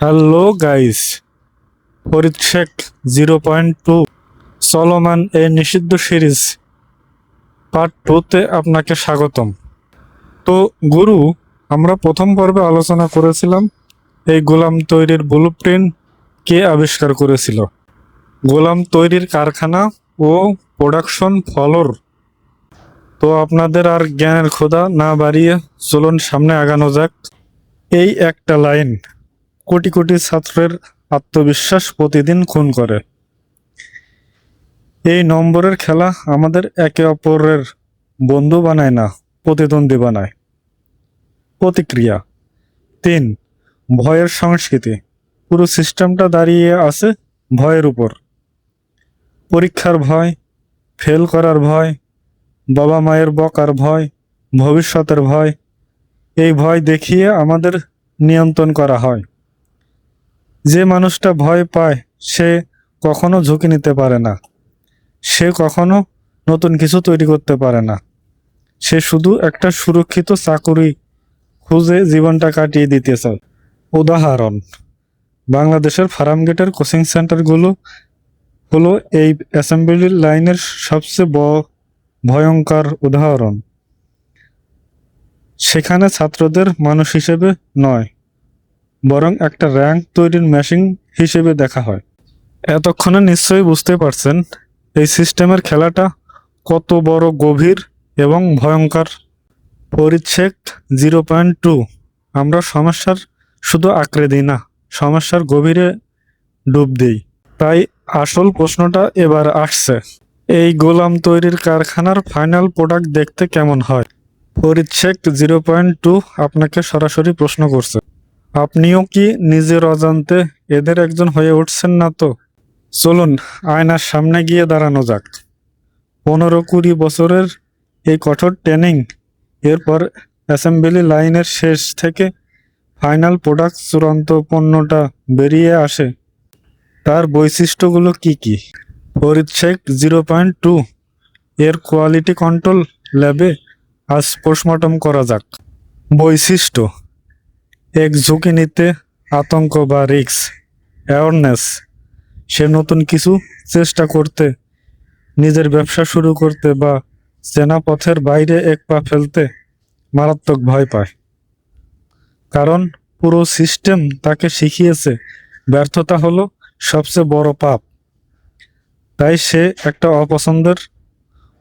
Hello guys Farid zero point two চলমান এই নিষিদ্ধ সিরিজ পার্ট টুতে আপনাকে স্বাগতম। তো, গুরু, আমরা প্রথম পর্বে আলোচনা করেছিলাম এই গোলাম তৈরির ব্লু কে আবিষ্কার করেছিল। গোলাম তৈরির কারখানা ও প্রোডাকশন ফলোর। তো, আপনাদের আর জ্ঞানের খোদা না বাড়িয়ে চলুন সামনে আগানো যাক। এই একটা লাইন কোটি কোটি ছাত্রের আত্মবিশ্বাস প্রতিদিন খুন করে। এই নম্বরের খেলা আমাদের একে অপরের বন্ধু বানায় না, প্রতিদ্বন্দ্বী বানায়। প্রতিক্রিয়া। তিন, ভয়ের সংস্কৃতি। পুরো সিস্টেমটা দাঁড়িয়ে আছে ভয়ের উপর। পরীক্ষার ভয়, ফেল করার ভয়, বাবা মায়ের বকার ভয়, ভবিষ্যতের ভয়, এই ভয় দেখিয়ে আমাদের নিয়ন্ত্রণ করা হয়। যে মানুষটা ভয় পায়, সে কখনো ঝুঁকি নিতে পারে না। সে কখনো নতুন কিছু তৈরি করতে পারে না। সে শুধু একটা সুরক্ষিত চাকুরি খুঁজে জীবনটা কাটিয়ে দিতে চায় উদাহরণ, বাংলাদেশের ফার্মগেটের কোচিং সেন্টারগুলো হলো এই অ্যাসেম্বলি লাইনের সবচেয়ে ভয়ঙ্কর উদাহরণ। সেখানে ছাত্রদের মানুষ হিসেবে নয় বরং একটা র্যাঙ্ক তৈরির মেশিন হিসেবে দেখা হয়। এতক্ষণে নিশ্চয়ই বুঝতে পারছেন, এই সিস্টেমের খেলাটা কত বড় গভীর এবং ভয়ঙ্কর। পরিচ্ছেদ জিরো পয়েন্ট টু। আমরা সমস্যার শুধু আঁকড়ে দিই না, সমস্যার গভীরে ডুব দিই। তাই আসল প্রশ্নটা এবার আসছে, এই গোলাম তৈরির কারখানার ফাইনাল প্রোডাক্ট দেখতে কেমন হয়? শেখ জিরো পয়েন্ট টু আপনাকে সরাসরি প্রশ্ন করছে। আপনিও কি নিজের অজান্তে এদের একজন হয়ে উঠছেন না তো? চলুন, আয়নার সামনে গিয়ে দাঁড়ানো যাক। পনেরো কুড়ি বছরের এই কঠোর ট্রেনিং, এরপর অ্যাসেম্বলি লাইনের শেষ থেকে ফাইনাল প্রোডাক্ট চূড়ান্ত পণ্যটা বেরিয়ে আসে। তার বৈশিষ্ট্যগুলো কি কি? শেখ জিরো পয়েন্ট টু, এর কোয়ালিটি কন্ট্রোল ল্যাবে আজ পোস্টমর্টম করা যাক। বৈশিষ্ট্য এক ঝুঁকি নিতে আতঙ্ক বা রিক্স অ্যাওয়ারনেস, সে নতুন কিছু চেষ্টা করতে, নিজের ব্যবসা শুরু করতে বা চেনা পথের বাইরে এক পা ফেলতে মারাত্মক ভয় পায়। কারণ পুরো সিস্টেম তাকে শিখিয়েছে, ব্যর্থতা হলো সবচেয়ে বড় পাপ। তাই সে একটা অপছন্দের,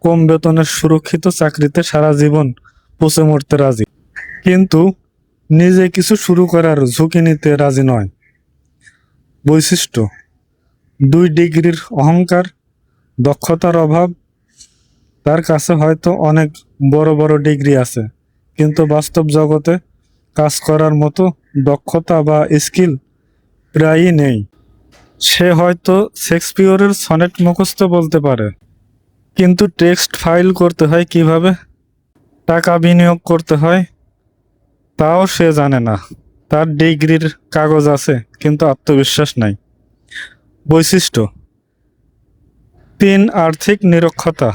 কম বেতনের সুরক্ষিত চাকরিতে সারা জীবন পচে মরতে রাজি। কিন্তু নিজে কিছু শুরু করার ঝুঁকি নিতে রাজি নয়। বৈশিষ্ট্য, দুই ডিগ্রির অহংকার, দক্ষতার অভাব। তার কাছে হয়তো অনেক বড় বড় ডিগ্রি আছে, কিন্তু বাস্তব জগতে কাজ করার মতো দক্ষতা বা স্কিল প্রায়ই নেই। সে হয়তো শেক্সপিয়রের সনেট মুখস্থ বলতে পারে, কিন্তু টেক্সট ফাইল করতে হয় কীভাবে? টাকা বিনিয়োগ করতে হয় তাও সে জানে না। তার ডিগ্রির কাগজ আছে, কিন্তু আত্মবিশ্বাস নাই। বৈশিষ্ট্য, তিন আর্থিক নিরক্ষতা।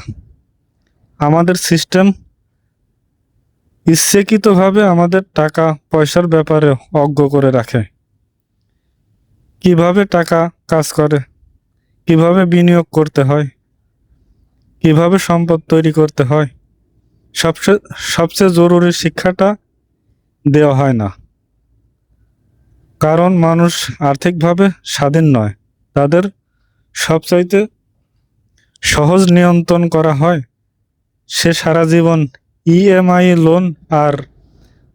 আমাদের সিস্টেম ইচ্ছেকৃতভাবে আমাদের টাকা পয়সার ব্যাপারে অজ্ঞ করে রাখে। কীভাবে টাকা কাজ করে? কীভাবে বিনিয়োগ করতে হয়? কীভাবে সম্পদ তৈরি করতে হয়? সবচেয়ে সবচেয়ে জরুরি শিক্ষাটা দেওয়া হয় না। কারণ মানুষ আর্থিকভাবে স্বাধীন নয়। তাদের সবচাইতে সহজ নিয়ন্ত্রণ করা হয় সে সারা জীবন ইএমআই লোন আর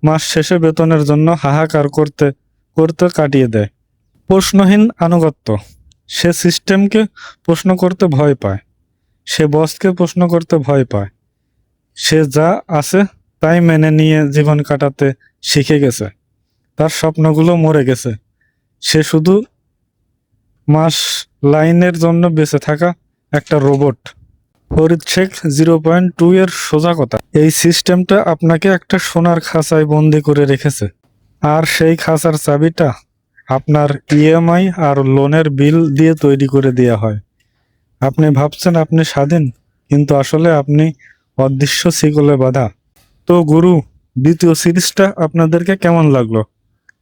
মাস শেষে বেতনের জন্য হাহাকার করতে করতে কাটিয়ে দেয়। প্রশ্নহীন আনুগত্য। সে সিস্টেমকে প্রশ্ন করতে ভয় পায়। সে বসকে প্রশ্ন করতে ভয় পায়। সে যা আছে তাই মেনে নিয়ে জীবন কাটাতে শিখে গেছে। তার স্বপ্নগুলো মরে গেছে। সে শুধু মাস লাইনের জন্য বেঁচে থাকা একটা robot. Farid Sheikh zero point two এর সোজা কথা। এই সিস্টেমটা আপনাকে একটা সোনার খাঁচায় বন্দি করে রেখেছে। আর সেই খাঁচার চাবিটা আপনার ইএমআই আর লোনের বিল দিয়ে তৈরি করে দেওয়া হয়। আপনি ভাবছেন আপনি স্বাধীন, কিন্তু আসলে আপনি অদৃশ্য শিকলে বাধা। তো গুরু দ্বিতীয় সিরিজটা আপনাদেরকে কেমন লাগল?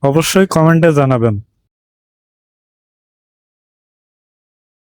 অবশ্যই কমেন্টে জানাবেন।